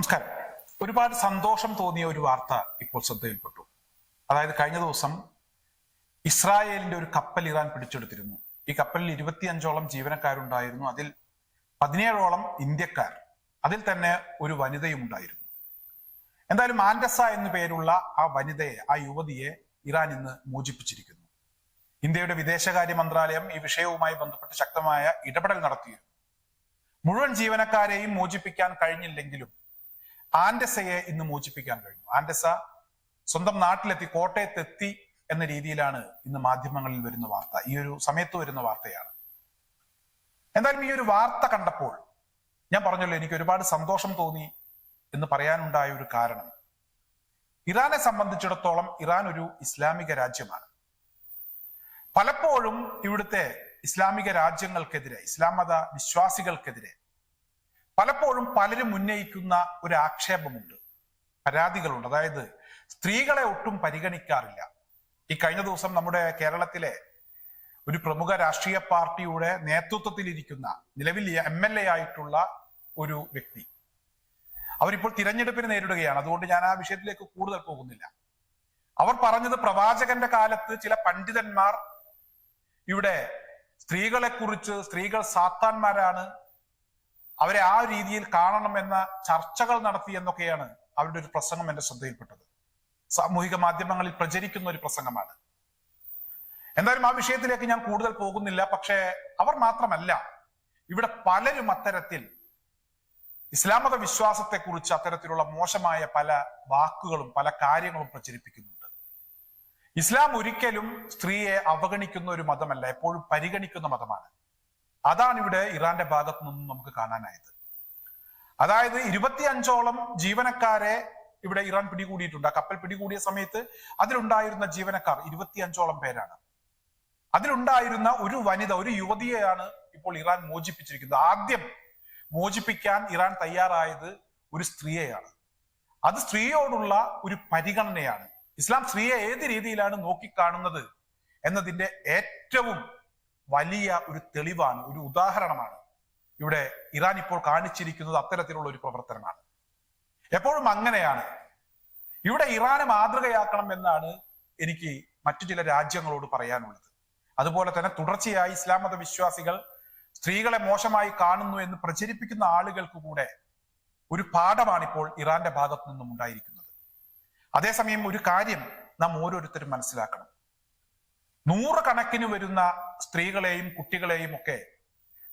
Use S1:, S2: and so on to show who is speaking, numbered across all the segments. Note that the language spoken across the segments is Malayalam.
S1: നമസ്കാരം. ഒരുപാട് സന്തോഷം തോന്നിയ ഒരു വാർത്ത ഇപ്പോൾ ശ്രദ്ധയിൽപ്പെട്ടു. അതായത് കഴിഞ്ഞ ദിവസം ഇസ്രായേലിന്റെ ഒരു കപ്പൽ ഇറാൻ പിടിച്ചെടുത്തിരുന്നു. ഈ കപ്പലിൽ ഇരുപത്തിയഞ്ചോളം ജീവനക്കാരുണ്ടായിരുന്നു. അതിൽ പതിനേഴോളം ഇന്ത്യക്കാർ. അതിൽ തന്നെ ഒരു വനിതയും ഉണ്ടായിരുന്നു എന്തായാലും ആൻഡസ എന്നു പേരുള്ള ആ വനിതയെ ആ യുവതിയെ ഇറാൻ ഇന്ന് മോചിപ്പിച്ചിരിക്കുന്നു. ഇന്ത്യയുടെ വിദേശകാര്യ മന്ത്രാലയം ഈ വിഷയവുമായി ബന്ധപ്പെട്ട് ശക്തമായ ഇടപെടൽ നടത്തിയിരുന്നു. മുഴുവൻ ജീവനക്കാരെയും മോചിപ്പിക്കാൻ കഴിഞ്ഞില്ലെങ്കിലും ആൻഡസയെ ഇന്ന് മോചിപ്പിക്കാൻ കഴിഞ്ഞു. ആൻഡസ സ്വന്തം നാട്ടിലെത്തി കോട്ടയത്തെത്തി എന്ന രീതിയിലാണ് ഇന്ന് മാധ്യമങ്ങളിൽ വരുന്ന വാർത്ത. ഈ ഒരു സമയത്ത് വരുന്ന വാർത്തയാണ്. എന്തായാലും ഈ ഒരു വാർത്ത കണ്ടപ്പോൾ ഞാൻ പറഞ്ഞല്ലോ എനിക്ക് ഒരുപാട് സന്തോഷം തോന്നി എന്ന് പറയാനുണ്ടായ ഒരു കാരണം. ഇറാനെ സംബന്ധിച്ചിടത്തോളം ഇറാൻ ഒരു ഇസ്ലാമിക രാജ്യമാണ്. പലപ്പോഴും ഇവിടുത്തെ ഇസ്ലാമിക രാജ്യങ്ങൾക്കെതിരെ ഇസ്ലാം മത വിശ്വാസികൾക്കെതിരെ പലപ്പോഴും പലരും ഉന്നയിക്കുന്ന ഒരു ആക്ഷേപമുണ്ട്. പരാതികളുണ്ട്. അതായത് സ്ത്രീകളെ ഒട്ടും പരിഗണിക്കാറില്ല. ഈ കഴിഞ്ഞ ദിവസം നമ്മുടെ കേരളത്തിലെ ഒരു പ്രമുഖ രാഷ്ട്രീയ പാർട്ടിയുടെ നേതൃത്വത്തിലിരിക്കുന്ന നിലവിൽ എം എൽ എ ആയിട്ടുള്ള ഒരു വ്യക്തി. അവരിപ്പോൾ തിരഞ്ഞെടുപ്പിന് നേരിടുകയാണ്. അതുകൊണ്ട് ഞാൻ ആ വിഷയത്തിലേക്ക് കൂടുതൽ പോകുന്നില്ല. അവർ പറഞ്ഞത് പ്രവാചകന്റെ കാലത്ത് ചില പണ്ഡിതന്മാർ ഇവിടെ സ്ത്രീകളെ കുറിച്ച് സ്ത്രീകൾ സാത്താന്മാരാണ് അവരെ ആ രീതിയിൽ കാണണമെന്ന ചർച്ചകൾ നടത്തി എന്നൊക്കെയാണ് അവരുടെ ഒരു പ്രസംഗം എന്റെ ശ്രദ്ധയിൽപ്പെട്ടത്. സാമൂഹിക മാധ്യമങ്ങളിൽ പ്രചരിക്കുന്ന ഒരു പ്രസംഗമാണ്. എന്തായാലും ആ വിഷയത്തിലേക്ക് ഞാൻ കൂടുതൽ പോകുന്നില്ല. പക്ഷേ അവർ മാത്രമല്ല ഇവിടെ പലരും അത്തരത്തിൽ ഇസ്ലാം മത വിശ്വാസത്തെക്കുറിച്ച് അത്തരത്തിലുള്ള മോശമായ പല വാക്കുകളും പല കാര്യങ്ങളും പ്രചരിപ്പിക്കുന്നുണ്ട്. ഇസ്ലാം ഒരിക്കലും സ്ത്രീയെ അവഗണിക്കുന്ന ഒരു മതമല്ല എപ്പോഴും പരിഗണിക്കുന്ന മതമാണ്. അതാണ് ഇവിടെ ഇറാന്റെ ഭാഗത്തു നിന്നും നമുക്ക് കാണാനായത്. അതായത് ഇരുപത്തി അഞ്ചോളം ജീവനക്കാരെ ഇവിടെ ഇറാൻ പിടികൂടിയിട്ടുണ്ട്. ആ കപ്പൽ പിടികൂടിയ സമയത്ത് അതിലുണ്ടായിരുന്ന ജീവനക്കാർ ഇരുപത്തി അഞ്ചോളം പേരാണ്. അതിലുണ്ടായിരുന്ന ഒരു വനിത ഒരു യുവതിയെയാണ് ഇപ്പോൾ ഇറാൻ മോചിപ്പിച്ചിരിക്കുന്നത്. ആദ്യം മോചിപ്പിക്കാൻ ഇറാൻ തയ്യാറായത് ഒരു സ്ത്രീയെയാണ്. അത് സ്ത്രീയോടുള്ള ഒരു പരിഗണനയാണ്. ഇസ്ലാം സ്ത്രീയെ ഏത് രീതിയിലാണ് നോക്കിക്കാണുന്നത് എന്നതിന്റെ ഏറ്റവും വലിയ ഒരു തെളിവാണ് ഒരു ഉദാഹരണമാണ്. ഇവിടെ ഇറാൻ ഇപ്പോൾ കാണിച്ചിരിക്കുന്നത് അത്തരത്തിലുള്ള ഒരു പ്രവർത്തനമാണ്. എപ്പോഴും അങ്ങനെയാണ്. ഇവിടെ ഇറാനെ മാതൃകയാക്കണം എന്നാണ് എനിക്ക് മറ്റു ചില രാജ്യങ്ങളോട് പറയാനുള്ളത്. അതുപോലെ തന്നെ തുടർച്ചയായി ഇസ്ലാം മത വിശ്വാസികൾ സ്ത്രീകളെ മോശമായി കാണുന്നു എന്ന് പ്രചരിപ്പിക്കുന്ന ആളുകൾക്ക് കൂടെ ഒരു പാഠമാണ് ഇപ്പോൾ ഇറാന്റെ ഭാഗത്തു നിന്നും ഉണ്ടായിരിക്കുന്നത്. അതേസമയം ഒരു കാര്യം നാം ഓരോരുത്തരും മനസ്സിലാക്കണം. നൂറുകണക്കിന് വരുന്ന സ്ത്രീകളെയും കുട്ടികളെയും ഒക്കെ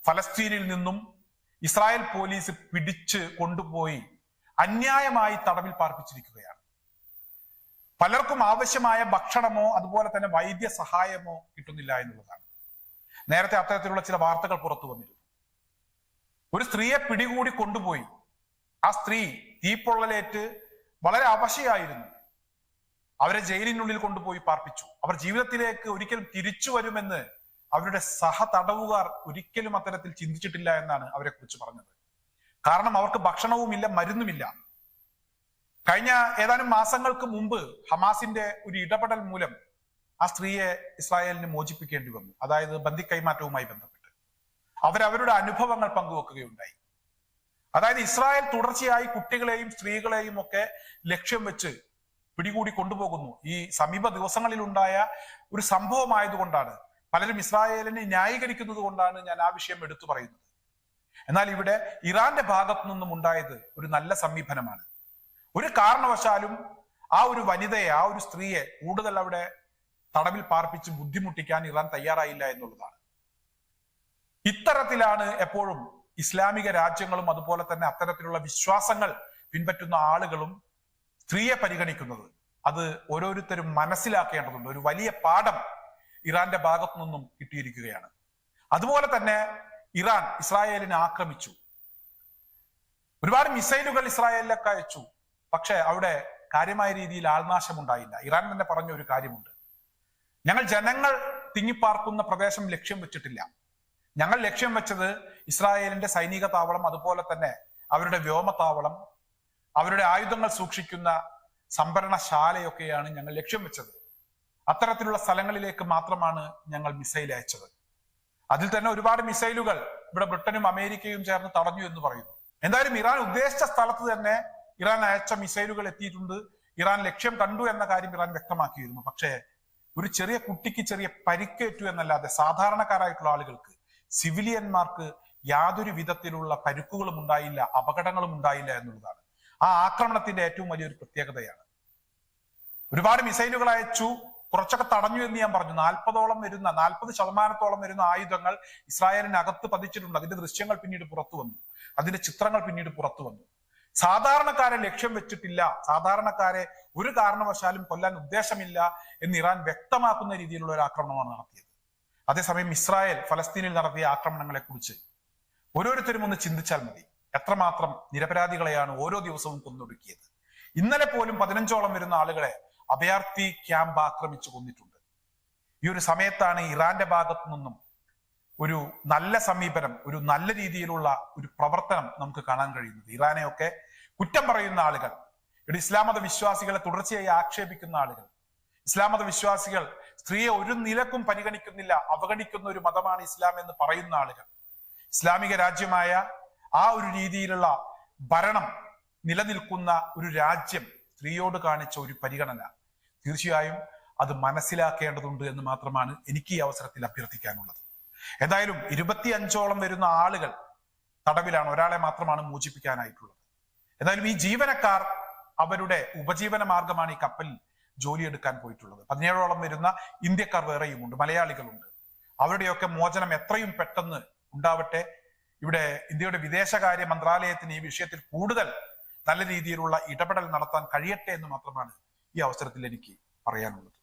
S1: ഫലസ്തീനിൽ നിന്നും ഇസ്രായേൽ പോലീസ് പിടിച്ച് കൊണ്ടുപോയി അന്യായമായി തടവിൽ പാർപ്പിച്ചിരിക്കുകയാണ്. പലർക്കും ആവശ്യമായ ഭക്ഷണമോ അതുപോലെ തന്നെ വൈദ്യ സഹായമോ കിട്ടുന്നില്ല എന്നുള്ളതാണ്. നേരത്തെ അത്തരത്തിലുള്ള ചില വാർത്തകൾ പുറത്തു വന്നിരുന്നു. ഒരു സ്ത്രീയെ പിടികൂടി കൊണ്ടുപോയി. ആ സ്ത്രീ തീപ്പൊള്ളലേറ്റ് വളരെ അവശയായിരുന്നു. അവരെ ജയിലിനുള്ളിൽ കൊണ്ടുപോയി പാർപ്പിച്ചു. അവർ ജീവിതത്തിലേക്ക് ഒരിക്കലും തിരിച്ചു വരുമെന്ന് അവരുടെ സഹ തടവുകാർ ഒരിക്കലും അത്തരത്തിൽ ചിന്തിച്ചിട്ടില്ല എന്നാണ് അവരെ കുറിച്ച് പറഞ്ഞത്. കാരണം അവർക്ക് ഭക്ഷണവുമില്ല മരുന്നുമില്ല. കഴിഞ്ഞ ഏതാനും മാസങ്ങൾക്ക് മുമ്പ് ഹമാസിന്റെ ഒരു ഇടപെടൽ മൂലം ആ സ്ത്രീയെ ഇസ്രായേലിന് മോചിപ്പിക്കേണ്ടി വന്നു. അതായത് ബന്ദി കൈമാറ്റവുമായി ബന്ധപ്പെട്ട്. അവരവരുടെ അനുഭവങ്ങൾ പങ്കുവെക്കുകയുണ്ടായി. അതായത് ഇസ്രായേൽ തുടർച്ചയായി കുട്ടികളെയും സ്ത്രീകളെയും ഒക്കെ ലക്ഷ്യം വെച്ച് പിടികൂടി കൊണ്ടുപോകുന്നു. ഈ സമീപ ദിവസങ്ങളിൽ ഉണ്ടായ ഒരു സംഭവമായതുകൊണ്ടാണ്. പലരും ഇസ്രായേലിനെ ന്യായീകരിക്കുന്നത് കൊണ്ടാണ് ഞാൻ ആ വിഷയം എടുത്തു പറയുന്നത്. എന്നാൽ ഇവിടെ ഇറാന്റെ ഭാഗത്തു നിന്നും ഉണ്ടായത് ഒരു നല്ല സമീപനമാണ്. ഒരു കാരണവശാലും ആ ഒരു വനിതയെ ആ ഒരു സ്ത്രീയെ കൂടുതൽ അവിടെ തടവിൽ പാർപ്പിച്ച് ബുദ്ധിമുട്ടിക്കാൻ ഇറാൻ തയ്യാറായില്ല എന്നുള്ളതാണ്. ഇത്തരത്തിലാണ് എപ്പോഴും ഇസ്ലാമിക രാജ്യങ്ങളും അതുപോലെ തന്നെ അത്തരത്തിലുള്ള വിശ്വാസങ്ങൾ പിൻപറ്റുന്ന ആളുകളും സ്ത്രീയെ പരിഗണിക്കുന്നത്. അത് ഓരോരുത്തരും മനസ്സിലാക്കേണ്ടതുണ്ട്. ഒരു വലിയ പാഠം ഇറാന്റെ ഭാഗത്തു നിന്നും കിട്ടിയിരിക്കുകയാണ്. അതുപോലെ തന്നെ ഇറാൻ ഇസ്രായേലിനെ ആക്രമിച്ചു. ഒരുപാട് മിസൈലുകൾ ഇസ്രായേലിലേക്ക് അയച്ചു. പക്ഷെ അവിടെ കാര്യമായ രീതിയിൽ ആൾനാശം ഉണ്ടായില്ല ഇറാൻ തന്നെ പറഞ്ഞ ഒരു കാര്യമുണ്ട്. ഞങ്ങൾ ജനങ്ങൾ തിങ്ങിപ്പാർക്കുന്ന പ്രദേശം ലക്ഷ്യം വെച്ചിട്ടില്ല. ഞങ്ങൾ ലക്ഷ്യം വെച്ചത് ഇസ്രായേലിന്റെ സൈനിക താവളം അതുപോലെ തന്നെ അവരുടെ വ്യോമതാവളം അവരുടെ ആയുധങ്ങൾ സൂക്ഷിക്കുന്ന സംഭരണശാലയൊക്കെയാണ് ഞങ്ങൾ ലക്ഷ്യം വെച്ചത്. അത്തരത്തിലുള്ള സ്ഥലങ്ങളിലേക്ക് മാത്രമാണ് ഞങ്ങൾ മിസൈൽ അയച്ചത്. അതിൽ തന്നെ ഒരുപാട് മിസൈലുകൾ ഇവിടെ ബ്രിട്ടനും അമേരിക്കയും ചേർന്ന് തടഞ്ഞു എന്ന് പറയുന്നു. എന്തായാലും ഇറാൻ ഉദ്ദേശിച്ച സ്ഥലത്ത് തന്നെ ഇറാൻ അയച്ച മിസൈലുകൾ എത്തിയിട്ടുണ്ട്. ഇറാൻ ലക്ഷ്യം കണ്ടു എന്ന കാര്യം ഇറാൻ വ്യക്തമാക്കിയിരുന്നു. പക്ഷേ ഒരു ചെറിയ കുട്ടിക്ക് ചെറിയ പരിക്കേറ്റു എന്നല്ലാതെ സാധാരണക്കാരായിട്ടുള്ള ആളുകൾക്ക് സിവിലിയന്മാർക്ക് യാതൊരു വിധത്തിലുള്ള പരുക്കുകളും ഉണ്ടായില്ല അപകടങ്ങളും ഉണ്ടായില്ല എന്നുള്ളതാണ്. ആ ആക്രമണത്തിന്റെ ഏറ്റവും വലിയൊരു പ്രത്യേകതയാണ്. ഒരുപാട് മിസൈലുകൾ അയച്ചു കുറച്ചൊക്കെ തടഞ്ഞു എന്ന് ഞാൻ പറഞ്ഞു. നാൽപ്പതോളം വരുന്ന നാൽപ്പത് ശതമാനത്തോളം വരുന്ന ആയുധങ്ങൾ ഇസ്രായേലിനകത്ത് പതിച്ചിട്ടുണ്ട്. അതിന്റെ ദൃശ്യങ്ങൾ പിന്നീട് പുറത്തു വന്നു. അതിന്റെ ചിത്രങ്ങൾ പിന്നീട് പുറത്തു വന്നു. സാധാരണക്കാരെ ലക്ഷ്യം വെച്ചിട്ടില്ല. സാധാരണക്കാരെ ഒരു കാരണവശാലും കൊല്ലാൻ ഉദ്ദേശമില്ല എന്ന് ഇറാൻ വ്യക്തമാക്കുന്ന രീതിയിലുള്ള ഒരു ആക്രമണമാണ് നടത്തിയത്. അതേസമയം ഇസ്രായേൽ ഫലസ്തീനിൽ നടത്തിയ ആക്രമണങ്ങളെ കുറിച്ച് ഓരോരുത്തരും ഒന്ന് ചിന്തിച്ചാൽ മതി. എത്രമാത്രം നിരപരാധികളെയാണ് ഓരോ ദിവസവും കൊന്നൊടുക്കിയത്. ഇന്നലെ പോലും പതിനഞ്ചോളം വരുന്ന ആളുകളെ അഭയാർത്ഥി ക്യാമ്പ് ആക്രമിച്ചു കൊന്നിട്ടുണ്ട്. ഈ ഒരു സമയത്താണ് ഇറാന്റെ ഭാഗത്തു നിന്നും ഒരു നല്ല സമീപനം ഒരു നല്ല രീതിയിലുള്ള ഒരു പ്രവർത്തനം നമുക്ക് കാണാൻ കഴിയുന്നത്. ഇറാനെയൊക്കെ കുറ്റം പറയുന്ന ആളുകൾ ഇവിടെ ഇസ്ലാം മത വിശ്വാസികളെ തുടർച്ചയായി ആക്ഷേപിക്കുന്ന ആളുകൾ ഇസ്ലാം മത വിശ്വാസികൾ സ്ത്രീയെ ഒരു നിലക്കും പരിഗണിക്കുന്നില്ല അവഗണിക്കുന്ന ഒരു മതമാണ് ഇസ്ലാം എന്ന് പറയുന്ന ആളുകൾ ഇസ്ലാമിക രാജ്യമായ ആ ഒരു രീതിയിലുള്ള ഭരണം നിലനിൽക്കുന്ന ഒരു രാജ്യം സ്ത്രീയോട് കാണിച്ച ഒരു പരിഗണന. തീർച്ചയായും അത് മനസ്സിലാക്കേണ്ടതുണ്ട് എന്ന് മാത്രമാണ് എനിക്ക് ഈ അവസരത്തിൽ അഭ്യർത്ഥിക്കാനുള്ളത്. എന്തായാലും ഇരുപത്തി അഞ്ചോളം വരുന്ന ആളുകൾ തടവിലാണ്. ഒരാളെ മാത്രമാണ് മോചിപ്പിക്കാനായിട്ടുള്ളത്. എന്തായാലും ഈ ജീവനക്കാർ അവരുടെ ഉപജീവന മാർഗമാണ് ഈ കപ്പലിൽ ജോലിയെടുക്കാൻ പോയിട്ടുള്ളത്. പതിനേഴോളം വരുന്ന ഇന്ത്യക്കാർ വേറെയുമുണ്ട് മലയാളികളുണ്ട്. അവരുടെയൊക്കെ മോചനം എത്രയും പെട്ടെന്ന് ഉണ്ടാവട്ടെ ഇവിടെ ഇന്ത്യയുടെ വിദേശകാര്യ മന്ത്രാലയത്തിന് ഈ വിഷയത്തിൽ കൂടുതൽ നല്ല രീതിയിലുള്ള ഇടപെടൽ നടത്താൻ കഴിയട്ടെ എന്ന് മാത്രമാണ് ഈ അവസരത്തിൽ എനിക്ക് പറയാനുള്ളത്.